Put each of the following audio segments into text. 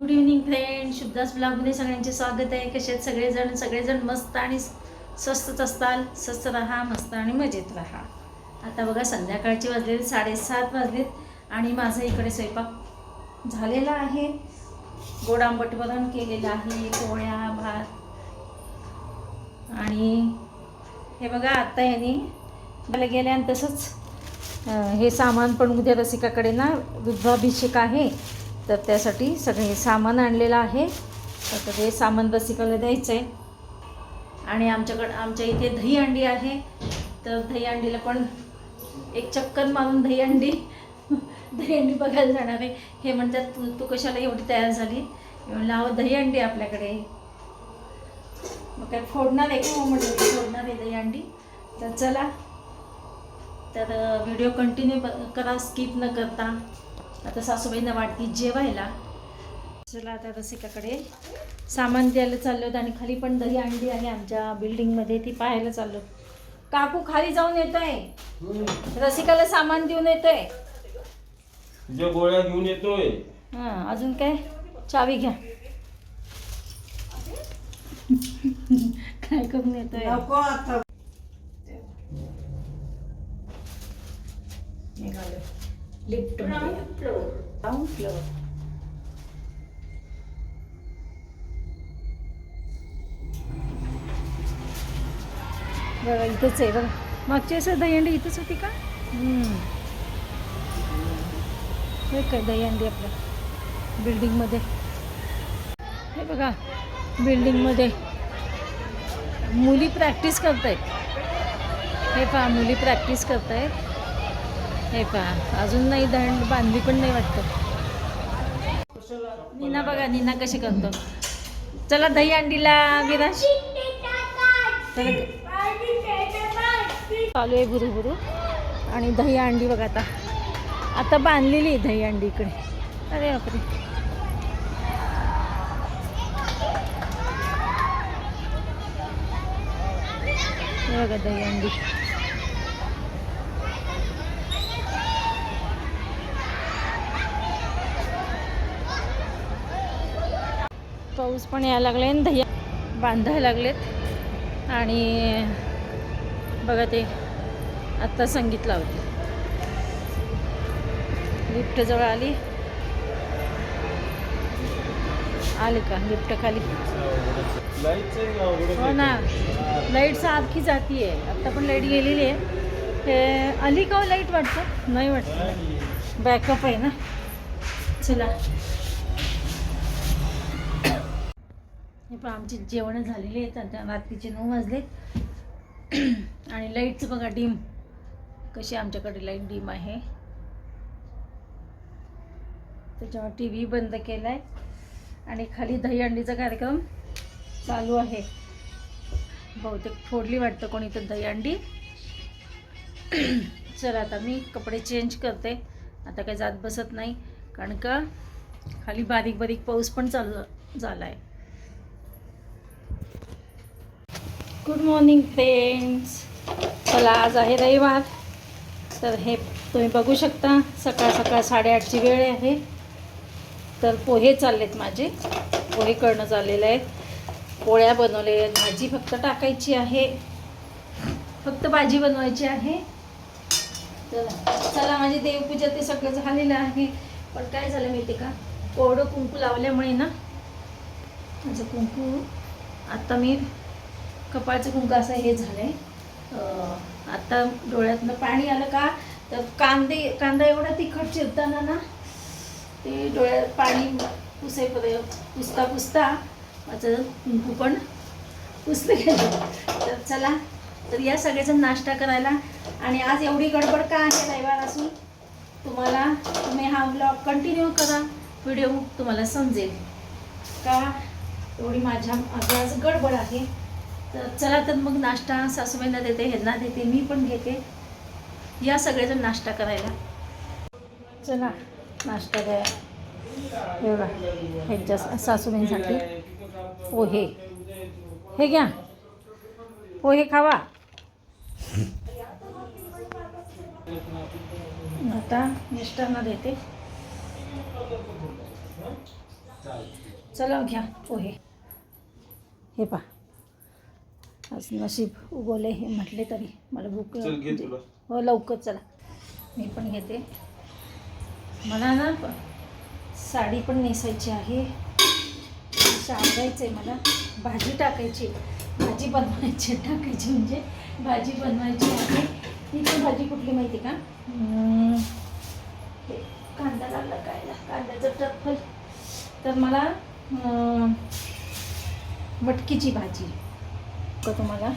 Good evening friend शुद्धास ब्लॉगमध्ये सगळ्यांचे स्वागत आहे. कसे आहेत सगळेजण? सगळेजण मस्त आणि स्वस्तच असताल? स्वस्त राहा मस्त आणि मजेत राहा. आता बघा संध्याकाळचे वाजलेले साडेसात वाजलेत आणि माझं इकडे स्वयंपाक झालेला आहे. गोड आंबट वरण केलेलं आहे पोळ्या भात आणि हे बघा आत्ता यांनी मला गेल्या आणि तसंच हे सामान पण उद्या रसिकाकडे ना रुद्राभिषेक आहे. तर त्यासाठी सगळे हे सामान आणलेलं आहे. तर ते सामान रसिकाला द्यायचं आहे आणि आमच्याकडं आमच्या इथे दही अंडी आहे. तर दही अंडीला पण एक चक्कर मारून दही अंडी दही अंडी बघायला जाणार आहे. हे म्हणतात तू तू कशाला एवढी तयार झाली? म्हणलं अहो दही अंडी आपल्याकडे. मग काय फोडणार आहे का? हो म्हटलं फोडणार आहे दही अंडी. तर चला. तर व्हिडिओ कंटिन्यू करा स्किप न करता. आता सासूबाईंना वाटती जेवायला. चला आता रसिकाकडे. सामान द्यायला चाललो होतं आणि खाली पण दही अंडी आहे आमच्या बिल्डिंगमध्ये ती पाहायला चाललो. काकू खाली जाऊन येतोय. रसिकाला सामान देऊन येतोय. तुझ्या गोळ्या घेऊन येतोय. हां अजून काय? चावी घ्या. काय करून येतोय? नको आता. निघालो लिफ्ट ग्राउंड फ्लोअर बघा इथंच आहे बघा. मागची असं दहीहंडी इथंच होती का? हम्म. हे काय दहीहंडी आपल्या बिल्डिंगमध्ये. हे बघा बिल्डिंगमध्ये मुली प्रॅक्टिस करतायत. हे पहा मुली प्रॅक्टिस करतायत. हे पहा अजून नाही दंड बांधली पण नाही वाटतं. नीना बघा नीना कशी करतो. चला दही अंडीला विराश चालू. आहे बुरू बुरू आणि दही अंडी बघा आता. आता बांधलेली आहे दही अंडी इकडे. अरे बापरे. बघा दही अंडी. पाऊस पण यायला लागले आणि दह्या बांधायला लागलेत. आणि बघा ते आत्ता संगीत लावते. लिफ्ट जवळ आली. आले का? लिफ्ट खाली. हो ना. लाइट सारखी जाती आहे आत्ता पण लाइट गेलेली आहे. हे आली का हो लाइट वाटतं? नाही वाटतं. बॅकअप आहे ना. चला. पण आमची जेवणं झालेली आहेत. रात्रीचे नऊ वाजले आणि लाईटचं बघा डीम कशी आमच्याकडे लाइट डीम आहे. त्याच्यावर टी व्ही बंद केला आहे आणि खाली दहीहंडीचा कार्यक्रम चालू आहे. बहुतेक फोडली वाटतं कोणी तर दहीहंडी चला आता मी कपडे चेंज करते. आता काही जात बसत नाही. कारण का खाली बारीक बारीक पाऊस पण चालू झाला आहे गुड मॉर्निंग फ्रेंड्स चला आज आहे रविवार. तर हे तुम्ही बघू शकता सकाळ सकाळ साडेआठची वेळ आहे. तर पोहे चाललेत माझे. पोहे करणं चाललेलं आहे. पोळ्या बनवले आहेत भाजी फक्त टाकायची आहे. फक्त भाजी बनवायची आहे. तर चला माझी देवपूजा ते सगळं झालेलं आहे. पण काय झालं माहिती का? कोरडं कुंकू लावल्यामुळे ना माझं कुंकू आत्ता मी कपाळचं कुंकू असं हे झालं आहे आत्ता डोळ्यातनं पाणी आलं का तर कांदे कांदा एवढा तिखट चिरताना ना ते डोळ्यात पाणी पुसेपर्यंत पुसता पुसता माझं कुंकू पण पुसलं गेलं. तर चला तर या सगळ्याचा नाश्ता करायला. आणि आज एवढी गडबड का आहे रविवार असून तुम्हाला तुम्ही हा ब्लॉग कंटिन्यू करा. व्हिडिओ तुम्हाला समजेल. का? एवढी माझ्या माझी आज गडबड आहे. तर चला तर मग नाश्ता सासूबाईंना देते ह्यांना देते मी पण घेते. या सगळेजण नाश्ता करायला. चला नाश्ता द्या. हे ह्यांच्या सासूबाईंसाठी पोहे. हे घ्या. पोहे खावा. आता मिस्टरना देते. चला घ्या पोहे. हे पा आज नशीब उगवले हे म्हटले तरी. मला भूक तुला. हो लवकर चला. मी पण घेते. मला ना साडी पण नेसायची आहे. आवडायचं आहे मला. भाजी टाकायची. भाजी बनवायची टाकायची म्हणजे भाजी बनवायची आहे. ही पण भाजी कुठली माहिती का? कांदा लागला कायला कांद्याचं टरफल तर मला मटकीची भाजी. का तुम्हाला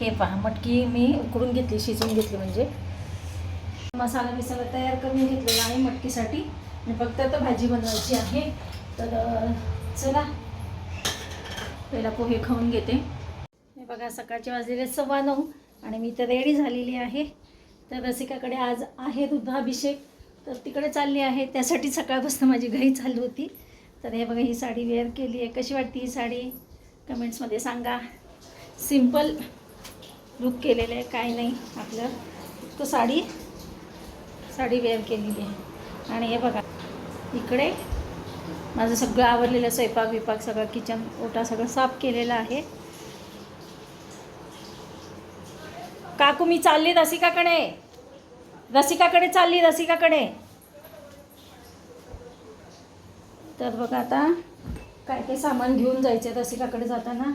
हे पहा मटकी मी उकडून घेतली शिजवून घेतली म्हणजे. मसाला बिसाला तयार करून घेतलेला आहे मटकीसाठी. आणि फक्त आता भाजी बनवायची आहे. तर चला. पहिला पोहे खाऊन घेते. हे बघा सकाळचे वाजलेले सव्वा नऊ आणि मी तर रेडी झालेली आहे. तर रसिकाकडे आज आहे दुधाभिषेक तर तिकडे चालली आहे. त्यासाठी सकाळपासून माझी घाई चालू होती. तर हे बघा ही साडी वेअर केली आहे. कशी वाटते ही साडी? कमेंट्समध्ये सांगा. सिंपल लुक केलेलं आहे काय नाही आपलं. तो साडी साडी वेअर केलेली आहे. आणि हे बघा इकडे माझं सगळं आवडलेलं स्वयंपाक विपाक सगळं किचन ओटा सगळं साफ केलेलं आहे. काकू मी चालली रसिकाकडे. रसिकाकडे चालली रसिकाकडे. तर बघा आता काय काय सामान घेऊन जायचं आहे रसिकाकडे जाताना.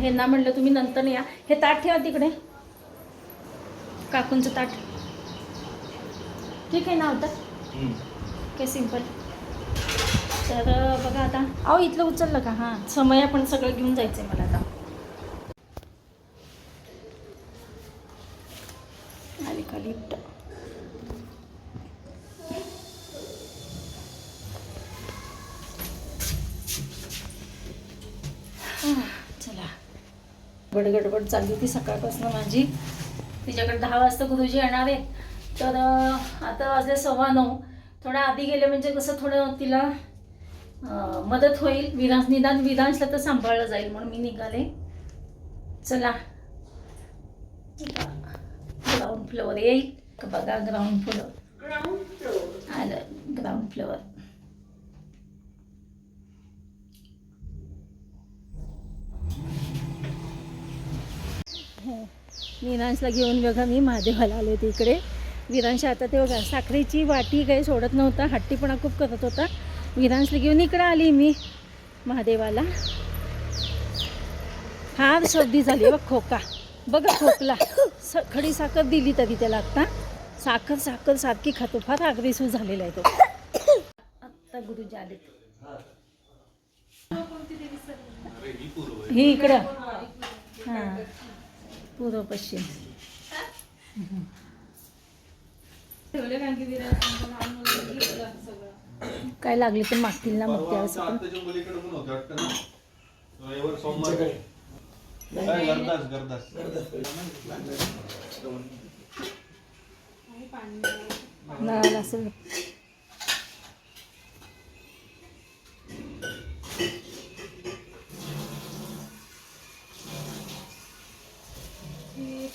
हे ना म्हटलं तुम्ही नंतर या. हे ताट ठेवा तिकडे. काकूंचं ताट. ठीक आहे ना होतं काय सिंपल तर बघा आता. अहो इथलं उचललं का? हां समय पण सगळं घेऊन जायचं आहे मला आता. आली का लिफ्ट चला गडगडबड चालली होती सकाळपासून माझी. तिच्याकडे दहा वाजता गुरुजी येणार आहे तर आता वाजले सव्वा नऊ. थोडा आधी गेले म्हणजे कसं थोडं तिला मदत होईल. विरांश निदान विरांशला तर सांभाळलं जाईल म्हणून मी निघाले. चला. ग्राउंड फ्लोअर येईल. बघा ग्राउंड फ्लोअर आलं ग्राउंड फ्लोअर हो. विरांशला घेऊन बघा मी महादेवाला आले होते इकडे. विरांश आता ते बघा साखरेची वाटी काही सोडत नव्हता हट्टीपणा खूप करत होता. विरांशला घेऊन इकडे आली मी महादेवाला. फार सर्दी झाली बघ खोका. बघा खोकला. स खडी साखर दिली तरी त्याला आत्ता साखर साखर सारखी खातो फार अग्रेसिव्ह झालेला आहे तो. आत्ता गुरुजी आले ही इकडं. हां. पूर्व पश्चिम. काय लागले तर मागतील ना मग त्यावेळेस नळाला असेल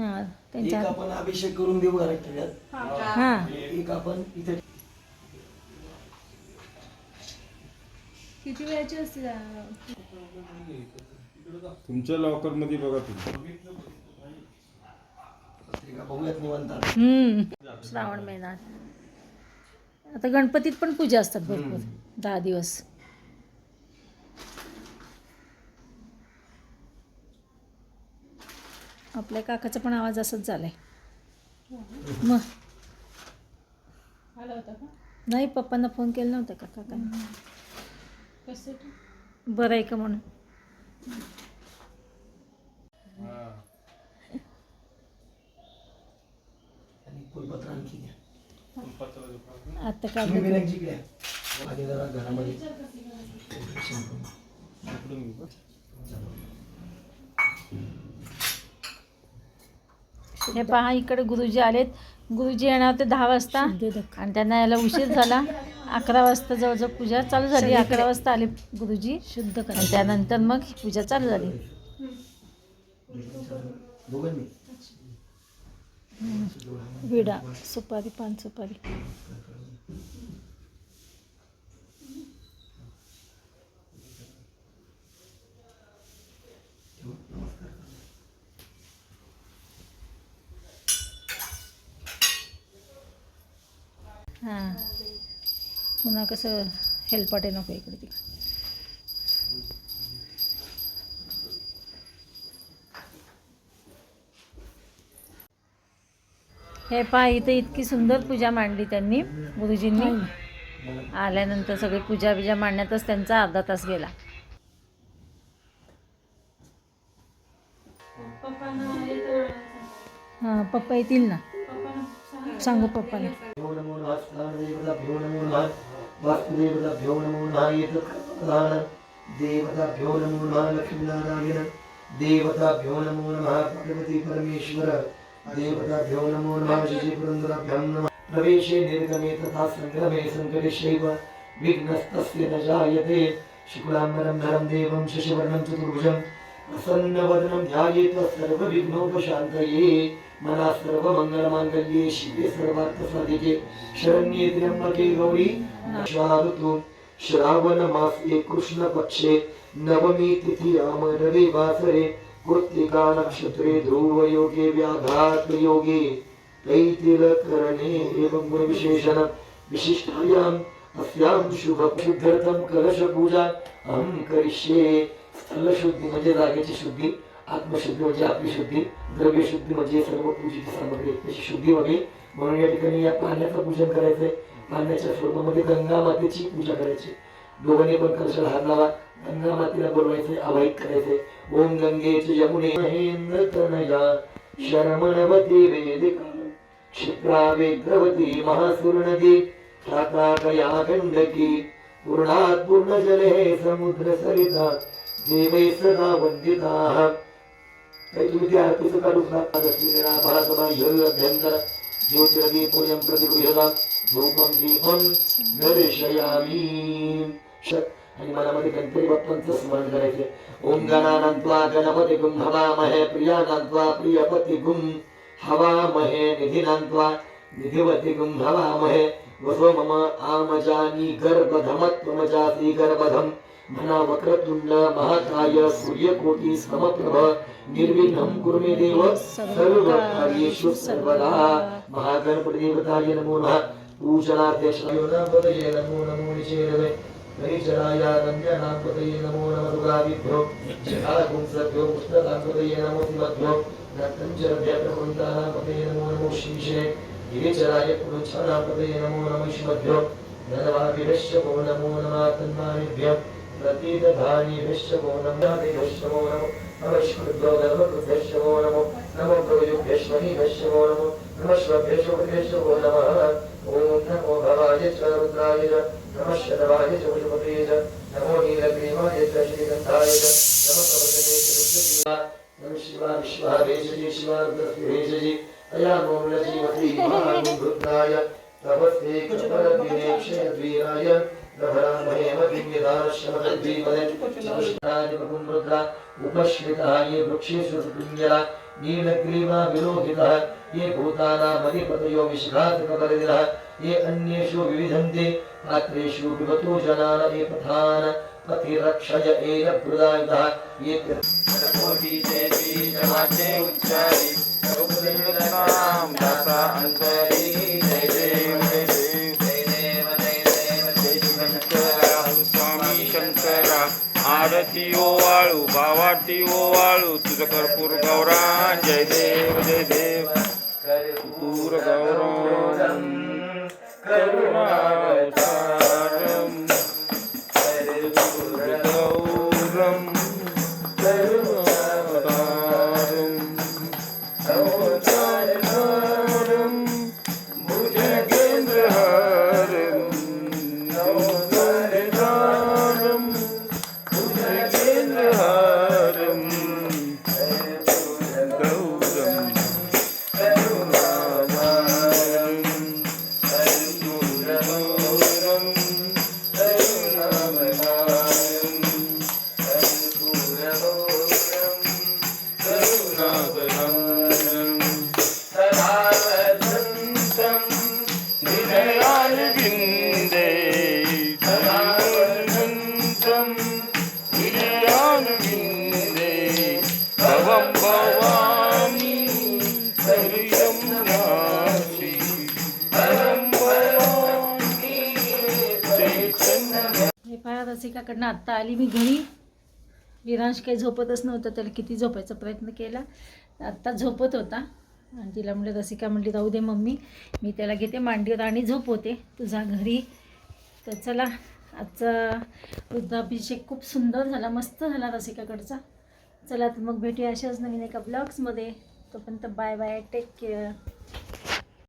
हो? एक त्यांच्या आपण अभिषेक करून देऊ घरात हां. एक आपण इथे किती वेळाची असते तुमच्या लॉकरमध्ये बघा तुम्ही. पत्रिका बघूयात निवांत. हम्म. श्रावण महिन्यात आता गणपतीत पण पूजा असतात भरपूर. दहा दिवस. आपल्या काकाचा पण आवाज असंच झालाय. मग आला होता का? नाही पप्पांना फोन केला नव्हता का काकांना? कसं बरं आहे का म्हणून? आता काय घरामध्ये. हे पहा इकडे गुरुजी आलेत. गुरुजी येणार होते दहा वाजता. आणि त्यांना यायला उशीर झाला. अकरा वाजता जवळजवळ पूजा चालू झाली. अकरा वाजता आले गुरुजी. शुद्ध आणि त्यानंतर मग पूजा चालू झाली. विडा सुपारी पान सुपारी हां. पुन्हा कसं हेलपाटे नको इकडे तिकडे. हे पहा इथे इतकी सुंदर पूजा मांडली त्यांनी गुरुजींनी. आल्यानंतर सगळी पूजा बिजा मांडण्यातच त्यांचा अर्धा तास गेला. हां पप्पा येतील ना? सांगू पप्पाला. नमो देवताभ्यो नमो नमः लक्ष्मीनारायण देवताभ्यो नमो नमः परमेश्वर देवताभ्यो नमो नमः शशिपुरन्दराभ्यां नमः प्रवेशे निर्गमे तथा सङ्गमे सङ्करिष्यैव विघ्नस्तस्य न जायते। शुक्लाम्बरं धरं देवं शशिवर्णं चतुर्भुजं प्रसन्नवदनं ध्यायेत सर्वविघ्नोपशान्तये मना मांगल्ये शिवे सर्वार्थसाधिके शरण्ये त्र्यंबके गौरी. ऋतु श्रावण मास कृष्ण पक्षे. नवमी तिथी राम रविवासरे कृत्तिका नक्षत्रे ध्रुव योगे व्याघात योगे. तैतिलकरणे एवं गुणविशेषण विशिष्टायाम अस्यां शुभ कलश पूजा अहं करिष्ये. स्थलशुद्धी म्हणजे जागेची शुद्धी. आत्मशुद्धी म्हणजे आपली शुद्धी द्रव्य शुद्धी म्हणजे सर्व पूजेची सामग्री त्याची शुद्धी व्हावी म्हणून या ठिकाणी या पाण्याचं पूजन करायचंय. पाण्याच्या स्वरूपामध्ये गंगा मातेची पूजा करायची. दोघांनी पण कलशाला हात लावा. गंगा मातेला बोलवायचे आवाहित करायचे ओम गंगेच यमुने महेंद्र तनया शरमणवती वेदिका क्षिप्रा द्रवती महासुर नदी ख्याता गंडकी पूर्णात पूर्ण जले समुद्र सरिता देवै सदा वंदिता काही तुम्ही त्या आरतीचं काढून लागतात असलेल्या भासबाह्य अभ्यंतर ज्योतिर्दीपोयं प्रतिगृह्यतां धूपं दीपं दर्शयामि श- आणि मनामध्ये गणपती बाप्पांचं स्मरण करायचे ओम गणानंत्वा गणपतिगुं हवामहे प्रियानंत्वा प्रियपतिगुं हवामहे निधिनंत्वा निधिवतिगुं हवामहे वसो मम आमजानी गर्भधमत्वमजासि गर्भधम म्हणा वक्रतुंड महाकाय सूर्यकोटी समप्रभ निर्विघ्नं कुरु मे देव सर्व कार्येषु सर्वदा महागणपती देवताय नमो नमः। पूजनार्थे श्रयोनापतये नमो नमो निचेरवे परिचराय रम्यनापतये नमो नमः दुर्गादिभ्यो जलाकुंसभ्यो पुस्तकांपतये नमो शिवभ्यो नक्तञ्चरभ्यप्रकुन्तानापतये नमो नमो श्रीशे। गिरिचराय पुरुषानापतये नमो नमः शिवभ्यो धनवादिभ्यश्च वो नमो नमः तन्मानिभ्यः। प्रतीतधानीभ्यश्च वो नमः देभ्यश्च नमो नमो नमो नमो नमः ॐ नमो भवाय च रुद्राय च नमः च च नमो नीलग्रीवाय च श्रीगन्धाय च नमः च रुद्रजीवा नमः शिवा शिवा अया तपस्ते क्षयद्वीराय उपश्रिताय वृक्षेषु सुपिङ्गला नीलग्रीवा विलोहितः ये भूतानामधिपतयो विश्रातकबलिनः ये अन्येषु विविधन्ते पात्रेषु पिबतो जनान ये पथान् पथिरक्षय एय प्रदायुधः ये स्वामी आरती ओवाळू हो भावाटी ओवाळू हो तुझ कर्पूर गौरा जय देव जय देव. कर्पूर गौरव करुणावतारम पहा आत्ता आली मी घरी. विरांश काही झोपतच नव्हतं त्याला किती झोपायचा प्रयत्न केला. आत्ता झोपत होता. आणि तिला म्हणलं रसिका म्हणली राहू दे मम्मी मी त्याला घेते मांडीवर आणि झोपवते तुझा घरी. तर चला आजचा वृद्धाभिषेक खूप सुंदर झाला मस्त झाला रसिकाकडचा. चला तर मग भेटूया अशाच नवीन एका ब्लॉग्समध्ये. तोपर्यंत बाय बाय टेक केअर.